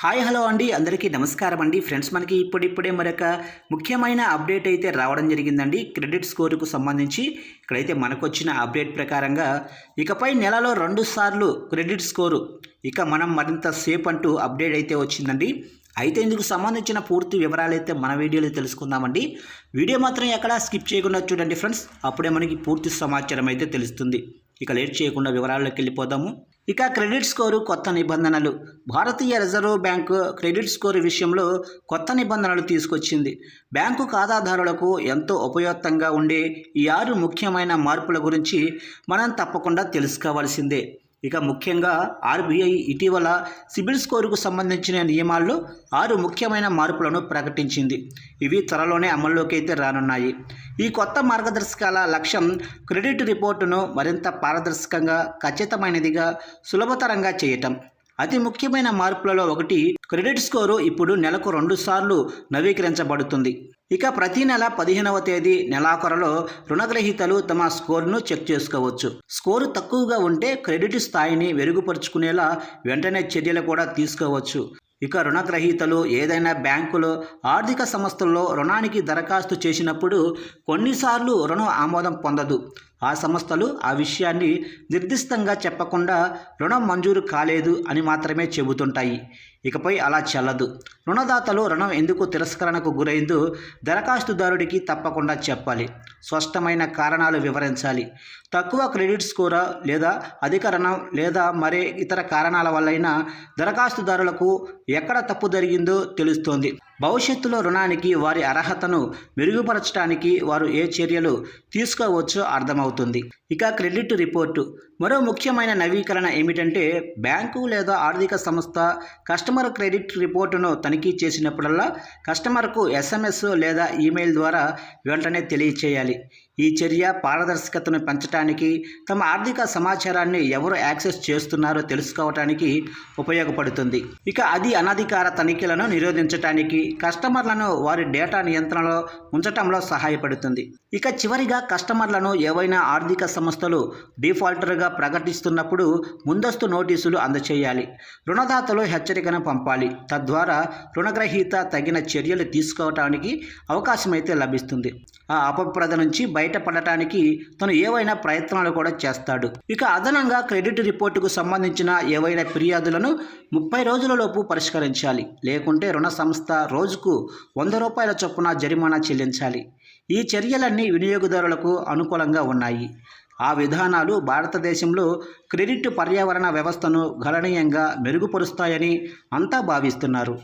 Hi hello అండి. అందరికీ నమస్కారం అండి. ఫ్రెండ్స్ మనకి ఇప్పుడిప్పుడే మరొక ముఖ్యమైన అప్డేట్ అయితే రావడం జరిగిందండి. క్రెడిట్ స్కోరుకు సంబంధించి ఇక్కడైతే మనకు వచ్చిన అప్డేట్ ప్రకారంగా ఇకపై నెలలో రెండు సార్లు క్రెడిట్ స్కోరు ఇక మనం మరింత సేఫ్ అంటూ అప్డేట్ అయితే వచ్చిందండి. అయితే ఇందుకు సంబంధించిన పూర్తి వివరాలు అయితే మన వీడియోలో తెలుసుకుందామండి. వీడియో మాత్రం ఎక్కడ స్కిప్ చేయకుండా చూడండి ఫ్రెండ్స్. అప్పుడే మనకి పూర్తి సమాచారం అయితే తెలుస్తుంది. ఇక లేట్ చేయకుండా వివరాల్లోకి వెళ్ళిపోదాము. ఇక క్రెడిట్ స్కోరు కొత్త నిబంధనలు. భారతీయ రిజర్వ్ బ్యాంకు క్రెడిట్ స్కోరు విషయంలో కొత్త నిబంధనలు తీసుకొచ్చింది. బ్యాంకు ఖాతాదారులకు ఎంతో ఉపయుక్తంగా ఉండే ఈ ఆరు ముఖ్యమైన మార్పుల గురించి మనం తప్పకుండా తెలుసుకోవాల్సిందే. ఇక ముఖ్యంగా ఆర్బీఐ ఇటీవల సిబిల్ స్కోరుకు సంబంధించిన నియమాల్లో ఆరు ముఖ్యమైన మార్పులను ప్రకటించింది. ఇవి త్వరలోనే అమల్లోకి అయితే రానున్నాయి. ఈ కొత్త మార్గదర్శకాల లక్ష్యం క్రెడిట్ రిపోర్టును మరింత పారదర్శకంగా ఖచ్చితమైనదిగా సులభతరంగా చేయటం. అతి ముఖ్యమైన మార్పులలో ఒకటి క్రెడిట్ స్కోరు ఇప్పుడు నెలకు రెండు సార్లు నవీకరించబడుతుంది. ఇక ప్రతి నెల పదిహేనవ తేదీ నెలాఖరులో రుణగ్రహీతలు తమ స్కోరును చెక్ చేసుకోవచ్చు. స్కోరు తక్కువగా ఉంటే క్రెడిట్ స్థాయిని మెరుగుపరుచుకునేలా వెంటనే చర్యలు కూడా తీసుకోవచ్చు. ఇక రుణగ్రహీతలు ఏదైనా బ్యాంకులో ఆర్థిక సంస్థల్లో రుణానికి దరఖాస్తు చేసినప్పుడు కొన్నిసార్లు రుణం ఆమోదం పొందదు. ఆ సంస్థలు ఆ విషయాన్ని నిర్దిష్టంగా చెప్పకుండా రుణం మంజూరు కాలేదు అని మాత్రమే చెబుతుంటాయి. ఇకపై అలా చెల్లదు. రుణదాతలు రుణం ఎందుకు తిరస్కరణకు గురైందో దరఖాస్తుదారుడికి తప్పకుండా చెప్పాలి. స్పష్టమైన కారణాలు వివరించాలి. తక్కువ క్రెడిట్ స్కోరా లేదా అధిక రుణం లేదా మరే ఇతర కారణాల వల్లైనా దరఖాస్తుదారులకు ఎక్కడ తప్పు జరిగిందో తెలుస్తోంది. భవిష్యత్తులో రుణానికి వారి అర్హతను మెరుగుపరచడానికి వారు ఏ చర్యలు తీసుకోవచ్చో అర్థమవుతుంది. ఇక క్రెడిట్ రిపోర్టు. మరో ముఖ్యమైన నవీకరణ ఏమిటంటే బ్యాంకు లేదా ఆర్థిక సంస్థ కస్టమర్ క్రెడిట్ రిపోర్టును తనిఖీ చేసినప్పుడల్లా కస్టమర్కు ఎస్ఎంఎస్ లేదా ఈమెయిల్ ద్వారా వెంటనే తెలియచేయాలి. ఈ చర్య పారదర్శకతను పెంచడానికి తమ ఆర్థిక సమాచారాన్ని ఎవరు యాక్సెస్ చేస్తున్నారో తెలుసుకోవటానికి ఉపయోగపడుతుంది. ఇక అది అనధికార తనిఖీలను నిరోధించడానికి కస్టమర్లను వారి డేటా నియంత్రణలో ఉంచటంలో సహాయపడుతుంది. ఇక చివరిగా కస్టమర్లను ఏవైనా ఆర్థిక సంస్థలు డిఫాల్టర్గా ప్రకటిస్తున్నప్పుడు ముందస్తు నోటీసులు అందచేయాలి. రుణదాతలు హెచ్చరికను పంపాలి. తద్వారా రుణగ్రహీత తగిన చర్యలు తీసుకోవటానికి అవకాశమైతే లభిస్తుంది. ఆ అపప్రద నుంచి బయటపడటానికి తను ఏవైనా ప్రయత్నాలు కూడా చేస్తాడు. ఇక అదనంగా క్రెడిట్ రిపోర్టుకు సంబంధించిన ఏవైనా ఫిర్యాదులను ముప్పై రోజులలోపు పరిష్కరించాలి. లేకుంటే రుణ సంస్థ రోజుకు వంద రూపాయల చొప్పున జరిమానా చెల్లించాలి. ఈ చర్యలన్నీ వినియోగదారులకు అనుకూలంగా ఉన్నాయి. ఆ విధానాలు భారతదేశంలో క్రెడిట్ పర్యావరణ వ్యవస్థను గణనీయంగా మెరుగుపరుస్తాయని అంతా భావిస్తున్నారు.